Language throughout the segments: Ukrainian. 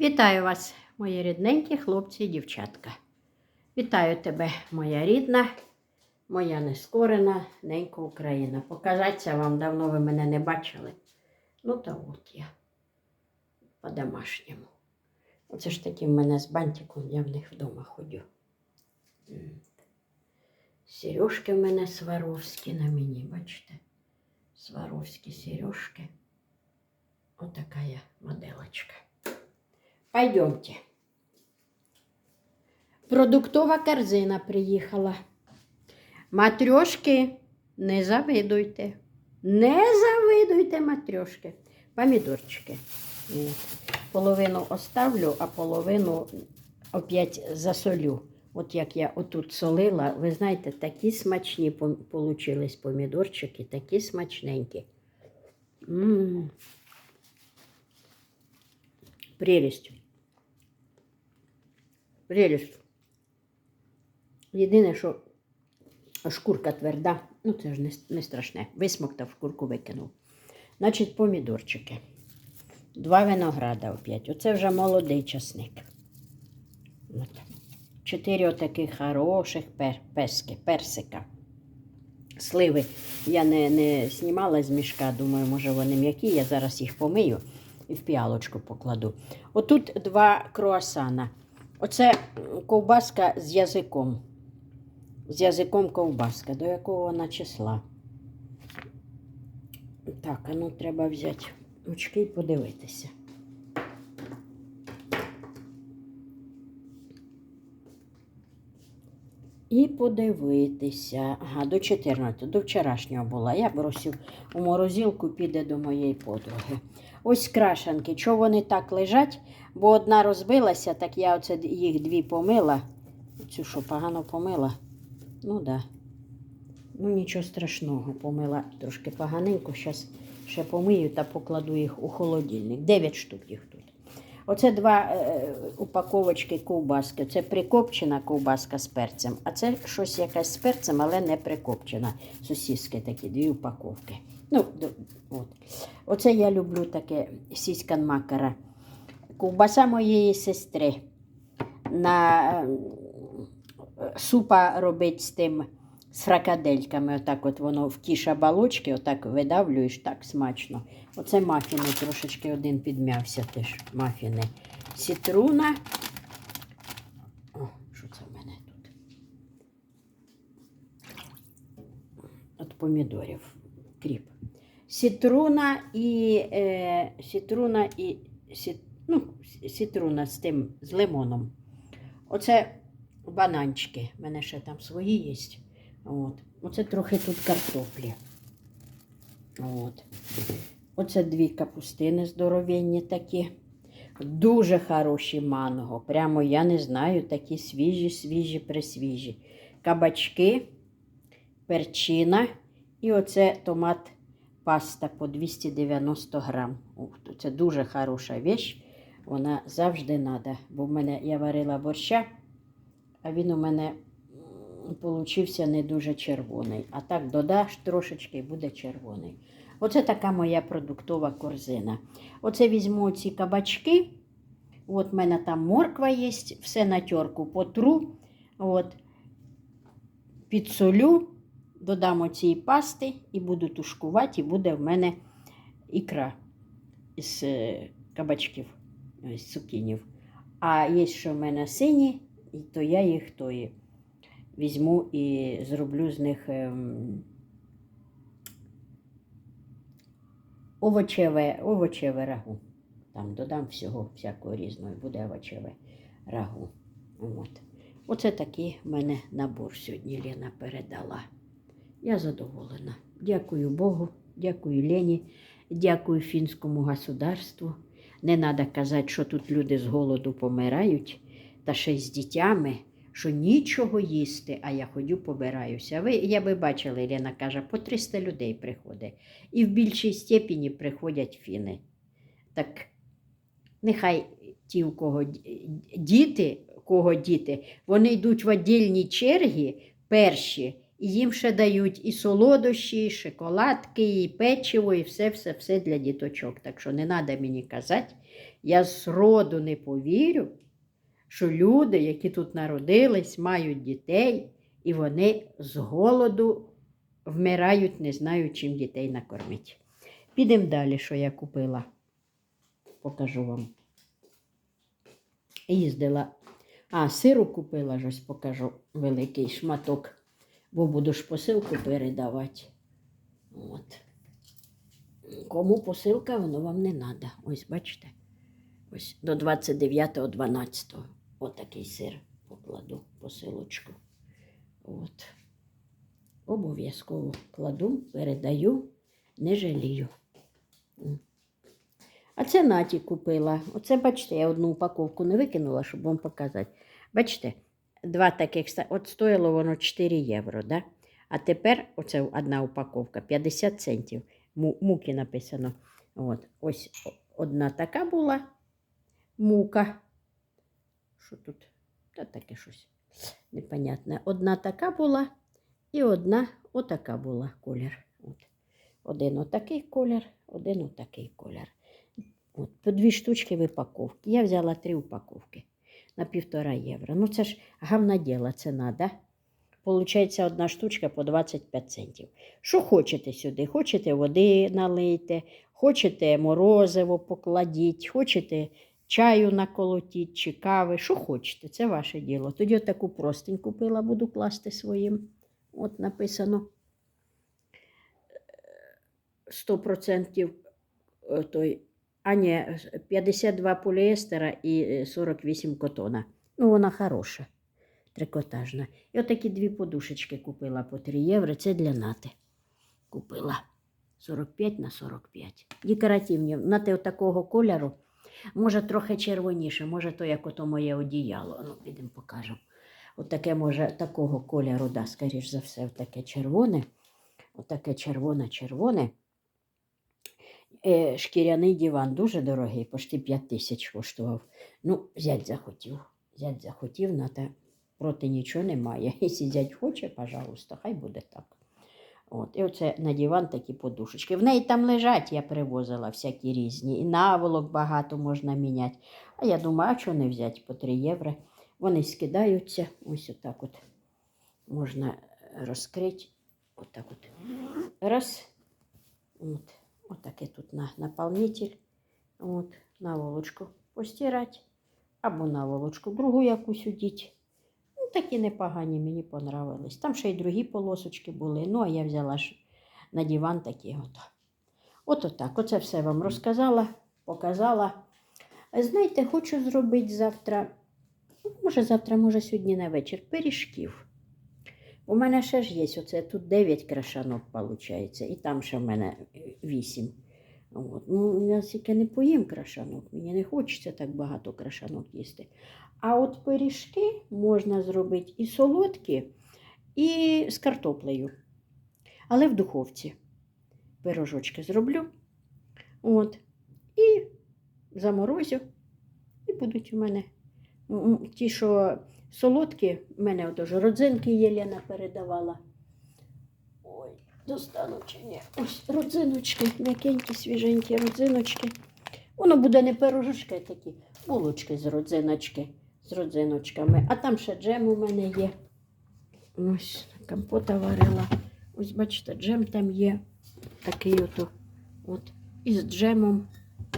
Вітаю вас, мої рідненькі хлопці і дівчатка. Вітаю тебе, моя рідна, моя нескорена ненька Україна. Показатися вам давно ви мене не бачили. Ну, та от я по-домашньому. Оце ж таки в мене з бантиком, я в них вдома ходю. Сережки в мене сваровські на мені, бачите? Сваровські сережки. Отака я моделочка. Пойдемте. Продуктова корзина приїхала. Матрьошки, не завидуйте. Не завидуйте матрьошки. Помідорчики. Половину оставлю, а половину опять засолю. От як я отут солила, ви знаєте, такі смачні получились помідорчики, такі смачненькі. М. Прелість. Прелість. Єдине, що шкурка тверда, ну це ж не, не страшне. Висмоктав шкурку викинув. Значить, помідорчики. Два винограда опять. Оце вже молодий часник. От. Чотири отаких хороших пер, пески, персика. Сливи я не, не знімала з мішка, думаю, може вони м'які. Я зараз їх помию і в піалочку покладу. Отут два круасана. Оце ковбаска з язиком. З язиком ковбаска. До якого вона числа? Так, а ну треба взяти очки і подивитися. І подивитися. Ага, до 14, до вчорашнього була. Я бросив у морозилку, піде до моєї подруги. Ось крашанки. Чого вони так лежать? Бо одна розбилася, так я оце їх дві помила. Цю що погано помила? Ну да. Ну нічого страшного, помила трошки поганенько. Зараз ще помию та покладу їх у холодильник. Дев'ять штук їх тут. Оце два е, упаковочки ковбаски. Це прикопчена ковбаска з перцем, а це щось якась з перцем, але не прикопчена. Сосиски такі, дві упаковки. Ну, от. Оце я люблю таке сіськан макара. Ковбаса моєї сестри. На е, супа робить з тим, з фракадельками. Отак от воно в ті шабалочки, отак видавлюєш, так смачно. Оце мафіни, трошечки один підм'явся теж мафіни. Сітруна. О, що це в мене тут? От помідорів. Кріп. Сітруна і е, сітруна і сіт, ну, сітруна з тим, з лимоном. Оце бананчики. У мене ще там свої є. От. Оце трохи тут картоплі. От. Оце дві капустини здоровенні такі. Дуже хороші манго. Прямо я не знаю, такі свіжі, свіжі, пресвіжі. Кабачки, перчина і оце томат паста по 290 грам. Це дуже хороша вещь. Вона завжди треба. Бо в мене я варила борща, а він у мене получився не дуже червоний. А так додаш трошечки і буде червоний. Оце така моя продуктова корзина. Оце візьму ці кабачки. От в мене там морква є, все на терку потру. От, підсолю, додам цієї пасти і буду тушкувати, і буде в мене ікра з е, кабачків, з цукінів. А є, що в мене сині, то я їх тої візьму і зроблю з них ем, овочеве, овочеве рагу. Там додам всього всякого різного, буде овочеве рагу. От. Оце такий мене набор сьогодні Лена передала. Я задоволена. Дякую Богу, дякую Лені, дякую фінському государству. Не треба казати, що тут люди з голоду помирають, та ще й з дітями, що нічого їсти, а я ходю, побираюся. Ви, я би бачила, Лена каже, по 300 людей приходить. І в більшій степені приходять фіни. Так нехай ті, у кого діти, кого діти, вони йдуть в віддільні черги перші І їм ще дають і солодощі, і шоколадки, і печиво, і все-все-все для діточок. Так що не треба мені казати, я зроду не повірю, що люди, які тут народились, мають дітей, і вони з голоду вмирають, не знають, чим дітей накормити. Підемо далі, що я купила. Покажу вам. Їздила. А, сиру купила, ось покажу великий шматок, бо буду ж посилку передавати. От. Кому посилка, воно вам не треба. Ось бачите. Ось до 29.12. Отакий сир покладу посилочку. От. Обов'язково кладу, передаю, не жалію. А це Наті купила. Оце, бачите, я одну упаковку не викинула, щоб вам показати. Бачите, два таких, от стоїло воно 4 євро, да? а тепер оце одна упаковка 50 центів. Муки написано. От, ось одна така була мука. Що тут? Та таке щось непонятне. Одна така була і одна отака була колір. От. Один отакий колір, один отакий колір. От, по дві штучки в упаковці. Я взяла три упаковки на півтора євро. Ну це ж гавна діла ціна, да? Получається одна штучка по 25 центів. Що хочете сюди? Хочете води налийте, хочете морозиво покладіть, хочете чаю наколотіть чи кави, що хочете, це ваше діло. Тоді таку простень купила, буду класти своїм. От написано 100% е, той, а ні, 52 поліестера і е, 48 котона. Ну, вона хороша, трикотажна. І отакі дві подушечки купила по 3 євро. Це для нати. Купила 45 на 45. Декоративні. Нати отакого кольору. Може, трохи червоніше, може, то як ото моє одіяло. Ну, підемо покажемо. Отаке, може, такого кольору, да, скоріш за все, таке червоне. Отаке червоне-червоне. Е, шкіряний диван дуже дорогий, почти 5 тисяч коштував. Ну, зять захотів. Зять захотів, ната проти нічого немає. Якщо зять хоче, пожалуйста, хай буде так. От, і оце на диван такі подушечки. В неї там лежать, я привозила всякі різні. І наволок багато можна міняти. А я думаю, а чого не взяти по 3 євро? Вони скидаються. Ось отак от можна розкрити. Отак от. Раз. От. Отаке тут на, наповнитель. От, наволочку постирати. Або наволочку другу якусь удіть. Ну, такі непогані, мені понравились. Там ще й другі полосочки були. Ну, а я взяла ж на диван такі от. От отак. Оце все вам розказала, показала. Знаєте, хочу зробити завтра, може завтра, може сьогодні на вечір, пиріжків. У мене ще ж є оце тут 9 крашанок, виходить, і там ще в мене 8. От. Ну, я тільки не поїм крашанок, мені не хочеться так багато крашанок їсти. А от пиріжки можна зробити і солодкі, і з картоплею. Але в духовці. Пирожочки зроблю. От. І заморозю. І будуть у мене ті, що солодкі, в мене отож родзинки Єлена передавала. Достану чи. Ось родзиночки, м'якенькі, свіженькі родзиночки. Воно буде не пирожочки, такі булочки з родзиночки, з родзиночками. А там ще джем у мене є. Ось компота варила. Ось бачите, джем там є. Такий ото. От. Із джемом.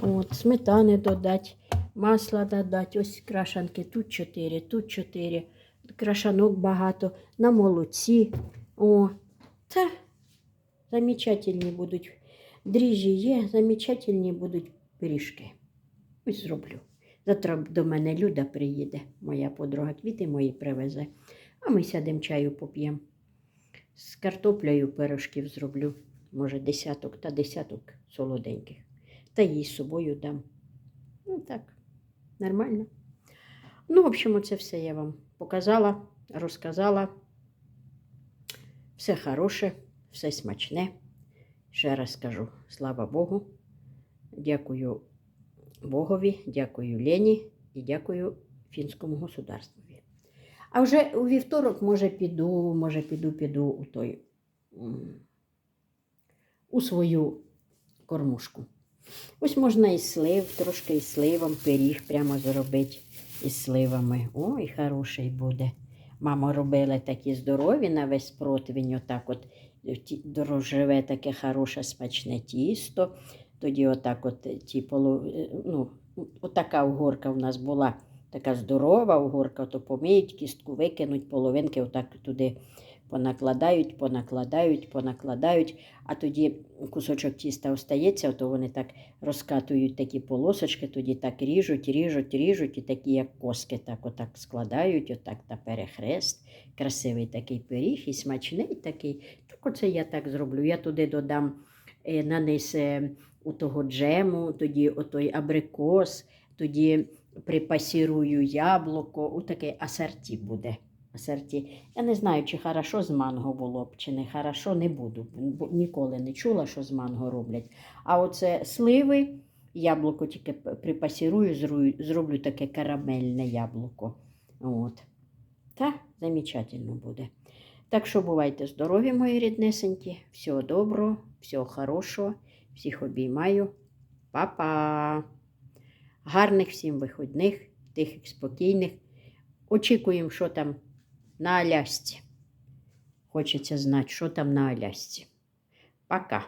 От, сметани додати, масла додати. Ось крашанки. Тут 4, тут 4. Крашанок багато. На молоці. О, та замечательні будуть. Дріжджі є, замечательні будуть пиріжки. Ось зроблю. Завтра до мене Люда приїде, моя подруга квіти мої привезе. А ми сядемо чаю поп'ємо. З картоплею пирожків зроблю. Може, десяток та десяток солоденьких. Та їй з собою дам. Ну так, нормально. Ну, в общем, це все я вам показала, розказала. Все хороше, все смачне. Ще раз скажу, слава Богу. Дякую Богові, дякую Лені і дякую фінському государствові. А вже у вівторок, може, піду, може, піду, піду у той у свою кормушку. Ось можна і слив, трошки і сливом, пиріг прямо зробити із сливами. Ой, хороший буде. Мама робила такі здорові на весь противень, отак от дрожжеве таке хороше смачне тісто. Тоді отак от ті полу, е, ну, отака угорка в нас була, така здорова угорка, то помиють, кістку викинуть, половинки отак туди понакладають, понакладають, понакладають, а тоді кусочок тіста остається, то вони так розкатують такі полосочки, тоді так ріжуть, ріжуть, ріжуть, і такі, як коски, так отак складають, отак на перехрест. Красивий такий пиріг і смачний такий. Так оце я так зроблю. Я туди додам е, наниз е, у того джему, тоді отой абрикос, тоді припасірую яблуко, у таке асорті буде. Асорті. Я не знаю, чи хорошо з манго було б, чи не хорошо, не буду. Ніколи не чула, що з манго роблять. А оце сливи, яблуко тільки припасірую, зроблю таке карамельне яблуко. От. Та замечательно буде. Так що бувайте здорові, мої ріднесенькі. Всього доброго, всього хорошого, всіх обіймаю. Па-па! Гарних всім виходних, тихих, спокійних. Очікуємо, що там на Алясці. Хочеться знати, що там на Алясці. Пока.